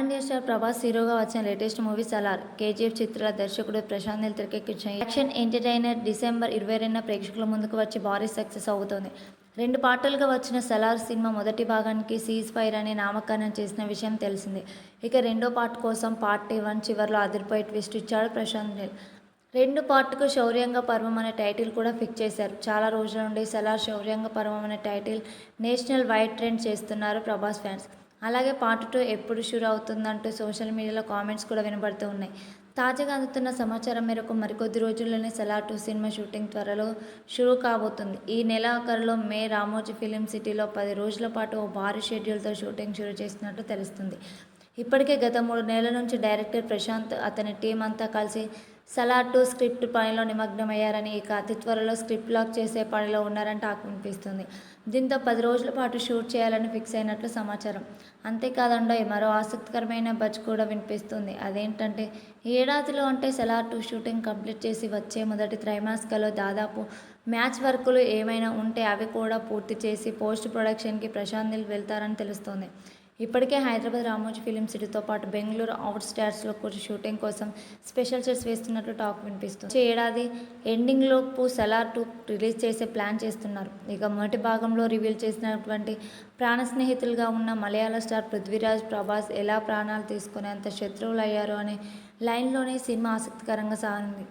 Pan India star Prabhas హీరోగా వచ్చిన latest movie Salaar. KGF చిత్రాల దర్శకుడు ప్రశాంత్ నీల్ తెరకెక్కించిన యాక్షన్ ఎంటర్టైనర్ డిసెంబర్ ఇరవై రెండున ప్రేక్షకుల ముందుకు వచ్చి భారీ సక్సెస్ అవుతోంది. రెండు పాటలుగా వచ్చిన సలార్ సినిమా మొదటి భాగానికి సీజ్ ఫైర్ అనే నామకరణం చేసిన విషయం తెలిసిందే. ఇక రెండో పార్ట్ కోసం పార్ట్ వన్ చివరిలో అదిరిపోయి ట్విస్ట్ ఇచ్చాడు ప్రశాంత్ నీల్. రెండు పార్ట్కు శౌర్యంగ పర్వం అనే టైటిల్ కూడా ఫిక్స్ చేశారు. చాలా రోజుల నుండి సలార్ శౌర్యంగ పర్వం అనే టైటిల్ నేషనల్ వైడ్ ట్రెండ్ చేస్తున్నారు ప్రభాస్ ఫ్యాన్స్. అలాగే పార్ట్ టూ ఎప్పుడు షూర్ అవుతుందంటూ సోషల్ మీడియాలో కామెంట్స్ కూడా వినబడుతూ ఉన్నాయి. తాజాగా అందుతున్న సమాచారం మేరకు మరికొద్ది రోజుల్లోనే సలార్ టూ సినిమా షూటింగ్ త్వరలో షురూ కాబోతుంది. ఈ నెలాఖరులో మే రామోజీ ఫిలిం సిటీలో పది రోజుల పాటు ఓ భారీ షెడ్యూల్తో షూటింగ్ షురూ చేసినట్టు తెలుస్తుంది. ఇప్పటికే గత మూడు నెలల నుంచి డైరెక్టర్ ప్రశాంత్ అతని టీం అంతా కలిసి సలార్ టూ స్క్రిప్ట్ పనిలో నిమగ్నమయ్యారని ఇక అతి త్వరలో స్క్రిప్ట్ లాక్ చేసే పనిలో ఉన్నారని టాక్ వినిపిస్తుంది. దీంతో పది రోజుల పాటు షూట్ చేయాలని ఫిక్స్ అయినట్లు సమాచారం. అంతేకాదండో మరో ఆసక్తికరమైన బజ్ కూడా వినిపిస్తుంది. అదేంటంటే ఏడాదిలో అంటే సలార్ టూ షూటింగ్ కంప్లీట్ చేసి వచ్చే మొదటి త్రైమాసికలో దాదాపు మ్యాచ్ వర్కులు ఏమైనా ఉంటే అవి కూడా పూర్తి చేసి పోస్ట్ ప్రొడక్షన్కి ప్రశాంత్ వెళ్తారని తెలుస్తోంది. ఇప్పటికే హైదరాబాద్ రామోజీ ఫిలిం సిటీతో పాటు బెంగళూరు అవుట్ స్టార్స్లో కూడా షూటింగ్ కోసం స్పెషల్ సెట్స్ వేస్తున్నట్లు టాక్ వినిపిస్తుంది. వచ్చే ఏడాది ఎండింగ్లోపు సెలార్ టూ రిలీజ్ చేసే ప్లాన్ చేస్తున్నారు. ఇక మొదటి భాగంలో రివీల్ చేసినటువంటి ప్రాణ స్నేహితులుగా ఉన్న మలయాళ స్టార్ పృథ్వీరాజ్ ప్రభాస్ ఎలా ప్రాణాలు తీసుకునేంత శత్రువులు అయ్యారు అనే లైన్లోనే సినిమా ఆసక్తికరంగా సాగింది.